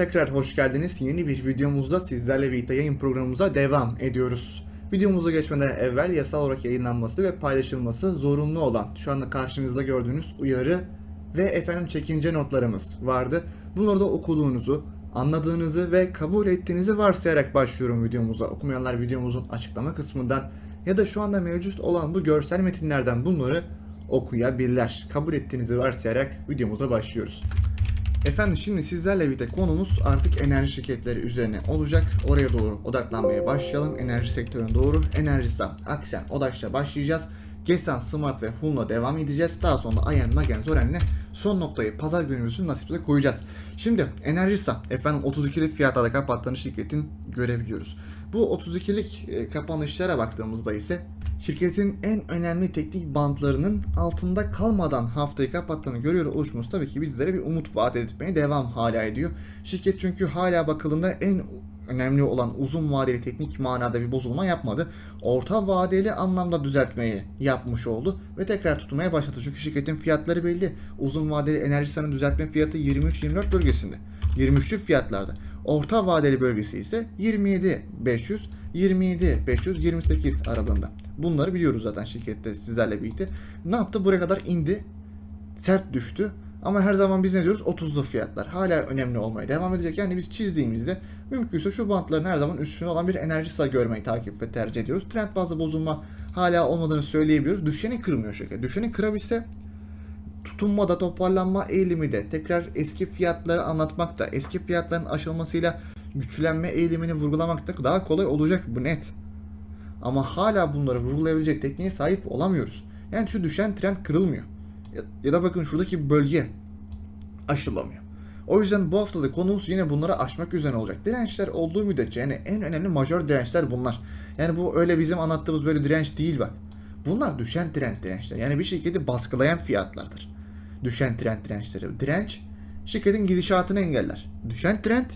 Tekrar hoş geldiniz. Yeni bir videomuzda sizlerle birlikte yayın programımıza devam ediyoruz. Videomuza geçmeden evvel yasal olarak yayınlanması ve paylaşılması zorunlu olan şu anda karşınızda gördüğünüz uyarı ve efendim çekince notlarımız vardı. Bunları da okuduğunuzu, anladığınızı ve kabul ettiğinizi varsayarak başlıyorum videomuza. Okumayanlar videomuzun açıklama kısmından ya da şu anda mevcut olan bu görsel metinlerden bunları okuyabilirler. Kabul ettiğinizi varsayarak videomuza başlıyoruz. Efendim şimdi sizlerle birlikte konumuz artık enerji şirketleri üzerine olacak. Oraya doğru odaklanmaya başlayalım. Enerji sektörüne doğru. Enerjisam, Aksen, Odaş'la başlayacağız. Gesan, Smart ve Hun'la devam edeceğiz. Daha sonra Ayen, Magen, Zoren'le son noktayı pazar günümüzün nasipse koyacağız. Şimdi Enerjisam, efendim 32'lik fiyatlarda kapattığını şirketin görebiliyoruz. Bu 32'lik e, kapanışlara baktığımızda ise şirketin en önemli teknik bantlarının altında kalmadan haftayı kapattığını görüyor oluşumuz tabii ki bizlere bir umut vaat etmeye devam hala ediyor. Şirket çünkü hala bakıldığında en önemli olan uzun vadeli teknik manada bir bozulma yapmadı. Orta vadeli anlamda düzeltmeyi yapmış oldu ve tekrar tutmaya başladı. Çünkü şirketin fiyatları belli. Uzun vadeli enerji sanı düzeltme fiyatı 23-24 bölgesinde. 23'lü fiyatlarda. Orta vadeli bölgesi ise 27 500 27 528 aralığında. Bunları biliyoruz zaten şirkette sizlerle birlikte. Ne yaptı? Buraya kadar indi. Sert düştü. Ama her zaman biz ne diyoruz? 30'lu fiyatlar. Hala önemli olmaya devam edecek. Yani biz çizdiğimizde mümkünse şu bantların her zaman üstünde olan bir enerji sağ görmeyi takip ve tercih ediyoruz. Trend bazlı bozulma hala olmadığını söyleyebiliyoruz. Düşeni kırmıyor şirket. Düşeni kırabilse tutunmada toparlanma eğilimi de tekrar eski fiyatları anlatmak da eski fiyatların aşılmasıyla güçlenme eğilimini vurgulamak da daha kolay olacak bu net. Ama hala bunları vurgulayabilecek tekniğe sahip olamıyoruz. Yani şu düşen trend kırılmıyor. Ya, da bakın şuradaki bölge aşılamıyor. O yüzden bu haftada konumuz yine bunları aşmak üzerine olacak. Dirençler olduğu müddetçe yani en önemli majör dirençler bunlar. Yani bu öyle bizim anlattığımız böyle direnç değil bak. Bunlar düşen trend dirençler. Yani bir şirketi baskılayan fiyatlardır. Düşen trend dirençleri. Direnç şirketin gidişatını engeller. Düşen trend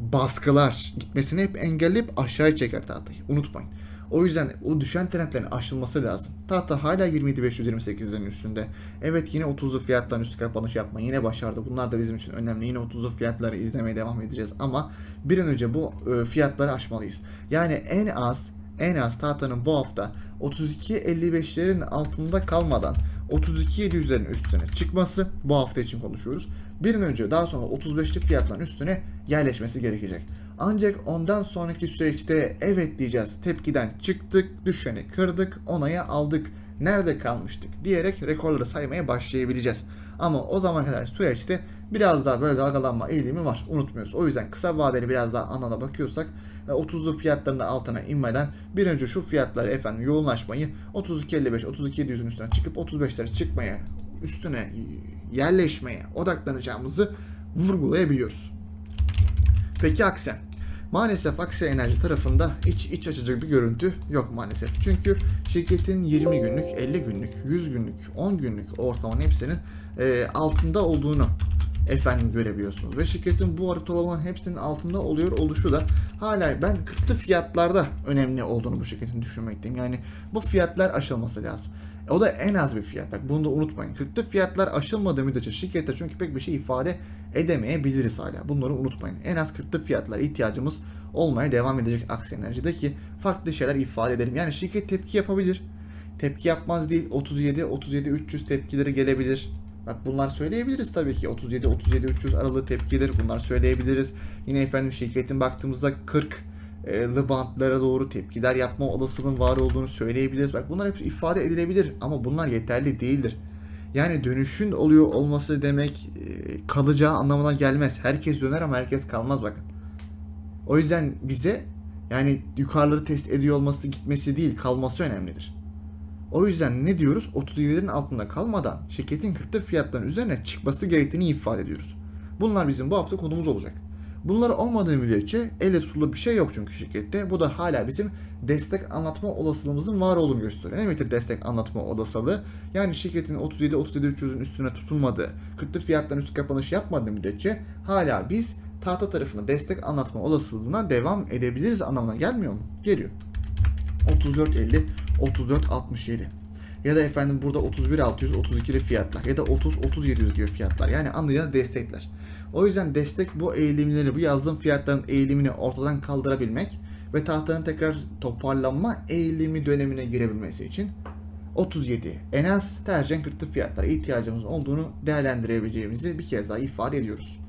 baskılar. Gitmesini hep engelleyip aşağıya çeker tahtayı. Unutmayın. O yüzden o düşen trendlerin aşılması lazım. Tahta hala 27.528'lerin üstünde. Evet yine 30'lu fiyatların üstü kapanış yapma yine başardı. Bunlar da bizim için önemli. Yine 30'lu fiyatları izlemeye devam edeceğiz. Ama bir an önce bu e, fiyatları aşmalıyız. Yani en az en az tahtanın bu hafta 32.55'lerin altında kalmadan 32.700'lerin üstüne çıkması bu hafta için konuşuyoruz. Bir an önce daha sonra 35'lik fiyatların üstüne yerleşmesi gerekecek. Ancak ondan sonraki süreçte evet diyeceğiz. Tepkiden çıktık, düşeni kırdık, onaya aldık. Nerede kalmıştık diyerek rekorları saymaya başlayabileceğiz. Ama o zaman kadar süreçte biraz daha böyle dalgalanma eğilimi var. Unutmuyoruz. O yüzden kısa vadeli biraz daha anala bakıyorsak 30'lu fiyatların da altına inmeden bir önce şu fiyatları efendim yoğunlaşmayı 32.55 32.700'ün üstüne çıkıp 35'lere çıkmaya üstüne yerleşmeye odaklanacağımızı vurgulayabiliyoruz. Peki Aksen? Maalesef Aksen Enerji tarafında iç iç açıcı bir görüntü yok maalesef. Çünkü şirketin 20 günlük, 50 günlük, 100 günlük, 10 günlük ortalamanın hepsinin e, altında olduğunu efendim görebiliyorsunuz. Ve şirketin bu ortalamaların hepsinin altında oluyor oluşu da hala ben kırklı fiyatlarda önemli olduğunu bu şirketin düşünmekteyim. Yani bu fiyatlar aşılması lazım. E, o da en az bir fiyat. Bak bunu da unutmayın. Kırklı fiyatlar aşılmadığı müddetçe şirkette çünkü pek bir şey ifade edemeyebiliriz hala. Bunları unutmayın. En az kırklı fiyatlara ihtiyacımız olmaya devam edecek Aksi Enerji'de ki farklı şeyler ifade edelim. Yani şirket tepki yapabilir. Tepki yapmaz değil. 37 37 300 tepkileri gelebilir. Bak bunlar söyleyebiliriz tabii ki. 37 37 300 aralığı tepkidir. Bunlar söyleyebiliriz. Yine efendim şirketin baktığımızda 40 lı bantlara doğru tepkiler yapma olasılığının var olduğunu söyleyebiliriz. Bak bunlar hep ifade edilebilir ama bunlar yeterli değildir. Yani dönüşün oluyor olması demek e, kalacağı anlamına gelmez. Herkes döner ama herkes kalmaz bakın. O yüzden bize yani yukarıları test ediyor olması gitmesi değil kalması önemlidir. O yüzden ne diyoruz? 37'lerin altında kalmadan şirketin 40'lı fiyatların üzerine çıkması gerektiğini ifade ediyoruz. Bunlar bizim bu hafta konumuz olacak. Bunlar olmadığı müddetçe elle tutulur bir şey yok çünkü şirkette. Bu da hala bizim destek anlatma olasılığımızın var olduğunu gösteriyor. Ne demektir destek anlatma olasılığı? Yani şirketin 37-37-300'ün üstüne tutulmadığı, 40'lı fiyatların üstü kapanış yapmadığı müddetçe hala biz tahta tarafına destek anlatma olasılığına devam edebiliriz anlamına gelmiyor mu? Geliyor. 34.50, 34.67 ya da efendim burada 31.600, 32'li fiyatlar ya da 30 3700 gibi fiyatlar. Yani anlayacağınız destekler. O yüzden destek bu eğilimleri, bu yazdığım fiyatların eğilimini ortadan kaldırabilmek ve tahtanın tekrar toparlanma eğilimi dönemine girebilmesi için 37 en az tercihen kritik fiyatlara ihtiyacımız olduğunu değerlendirebileceğimizi bir kez daha ifade ediyoruz.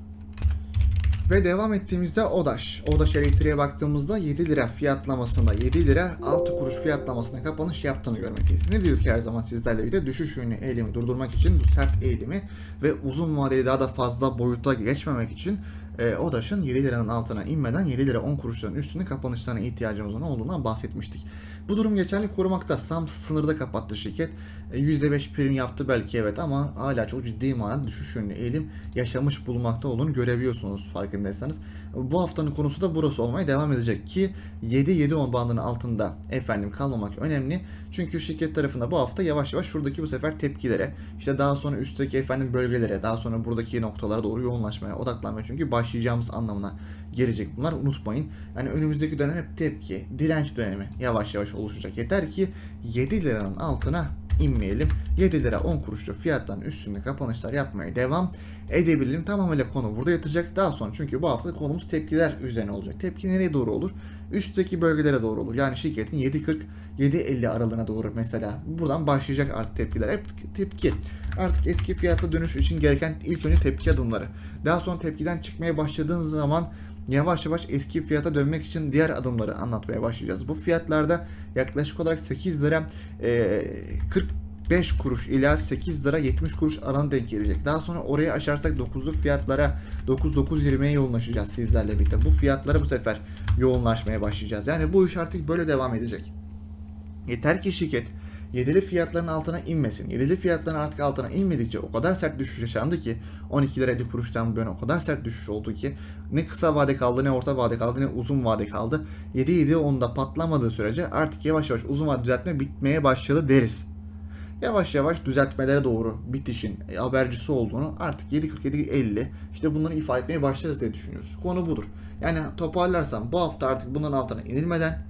Ve devam ettiğimizde ODAŞ. ODAŞ elektriğe baktığımızda 7 lira fiyatlamasında 7 lira 6 kuruş fiyatlamasına kapanış yaptığını görmekteyiz. Ne diyoruz ki her zaman sizlerle birlikte düşüş yönlü eğilimi durdurmak için bu sert eğilimi ve uzun vadeli daha da fazla boyuta geçmemek için e, ODAŞ'ın 7 liranın altına inmeden 7 lira 10 kuruşların üstünde kapanışlarına ihtiyacımızın olduğundan bahsetmiştik. Bu durum geçerli korumakta. Sam sınırda kapattı şirket. E, %5 prim yaptı belki evet ama hala çok ciddi manada düşüş yönlü eğilim yaşamış bulunmakta olduğunu görebiliyorsunuz farkındaysanız. Bu haftanın konusu da burası olmaya devam edecek ki 7-7-10 bandının altında efendim kalmamak önemli. Çünkü şirket tarafında bu hafta yavaş yavaş şuradaki bu sefer tepkilere işte daha sonra üstteki efendim bölgelere daha sonra buradaki noktalara doğru yoğunlaşmaya odaklanmaya çünkü başlayacağımız anlamına gelecek bunlar unutmayın. Yani önümüzdeki dönem hep tepki, direnç dönemi yavaş yavaş oluşacak. Yeter ki 7 liranın altına inmeyelim. 7 lira 10 kuruşlu fiyattan üstünde kapanışlar yapmaya devam edebilelim. Tamamıyla konu burada yatacak. Daha sonra çünkü bu hafta konumuz tepkiler üzerine olacak. Tepki nereye doğru olur? Üstteki bölgelere doğru olur. Yani şirketin 7.40 7.50 aralığına doğru mesela. Buradan başlayacak artık tepkiler. Hep tepki. Artık eski fiyatla dönüş için gereken ilk önce tepki adımları. Daha sonra tepkiden çıkmaya başladığınız zaman yavaş yavaş eski fiyata dönmek için diğer adımları anlatmaya başlayacağız. Bu fiyatlarda yaklaşık olarak 8 lira e, 45 kuruş ila 8 lira 70 kuruş aranı denk gelecek. Daha sonra orayı aşarsak 9'lu fiyatlara 9-9.20'ye yoğunlaşacağız sizlerle birlikte. Bu fiyatlara bu sefer yoğunlaşmaya başlayacağız. Yani bu iş artık böyle devam edecek. Yeter ki şirket yedili fiyatların altına inmesin. Yedili fiyatların artık altına inmedikçe o kadar sert düşüş yaşandı ki 12 lira 50 kuruştan bu yana o kadar sert düşüş oldu ki ne kısa vade kaldı ne orta vade kaldı ne uzun vade kaldı. 7 7 onda patlamadığı sürece artık yavaş yavaş uzun vade düzeltme bitmeye başladı deriz. Yavaş yavaş düzeltmelere doğru bitişin habercisi olduğunu artık 7.47-50 işte bunları ifade etmeye başlarız diye düşünüyoruz. Konu budur. Yani toparlarsam bu hafta artık bunların altına inilmeden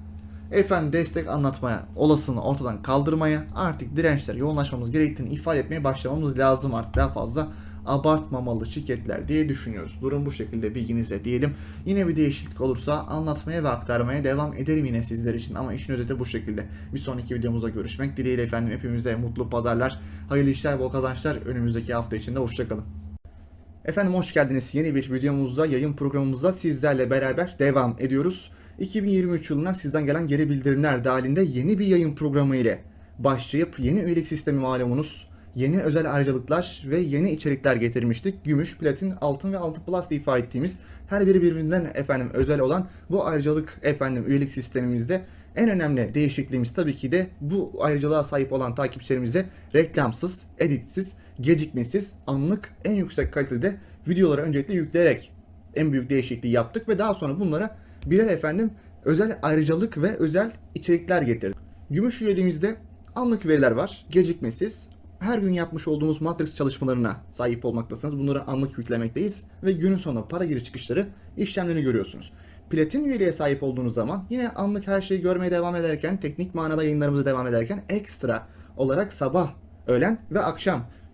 efendim destek anlatmaya, olasılığını ortadan kaldırmaya, artık dirençlere yoğunlaşmamız gerektiğini ifade etmeye başlamamız lazım artık daha fazla abartmamalı şirketler diye düşünüyoruz. Durum bu şekilde bilginize diyelim. Yine bir değişiklik olursa anlatmaya ve aktarmaya devam ederim yine sizler için ama işin özeti bu şekilde. Bir sonraki videomuzda görüşmek dileğiyle efendim hepimize mutlu pazarlar, hayırlı işler, bol kazançlar önümüzdeki hafta içinde hoşçakalın. Efendim hoş geldiniz. Yeni bir videomuzda, yayın programımızda sizlerle beraber devam ediyoruz. 2023 yılından sizden gelen geri bildirimler dahilinde yeni bir yayın programı ile başlayıp yeni üyelik sistemi malumunuz, yeni özel ayrıcalıklar ve yeni içerikler getirmiştik. Gümüş, platin, altın ve altın plus diye ifade ettiğimiz her biri birbirinden efendim özel olan bu ayrıcalık efendim üyelik sistemimizde en önemli değişikliğimiz tabii ki de bu ayrıcalığa sahip olan takipçilerimize reklamsız, editsiz, gecikmesiz, anlık, en yüksek kalitede videoları öncelikle yükleyerek en büyük değişikliği yaptık ve daha sonra bunlara birer efendim özel ayrıcalık ve özel içerikler getirdik. Gümüş üyeliğimizde anlık veriler var, gecikmesiz. Her gün yapmış olduğumuz Matrix çalışmalarına sahip olmaktasınız. Bunları anlık yüklemekteyiz ve günün sonunda para giriş çıkışları işlemlerini görüyorsunuz. Platin üyeliğe sahip olduğunuz zaman yine anlık her şeyi görmeye devam ederken, teknik manada yayınlarımıza devam ederken ekstra olarak sabah, öğlen ve akşam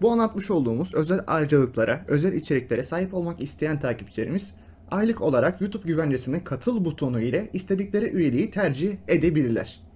Bu anlatmış olduğumuz özel ayrıcalıklara, özel içeriklere sahip olmak isteyen takipçilerimiz aylık olarak YouTube güvencesinin katıl butonu ile istedikleri üyeliği tercih edebilirler.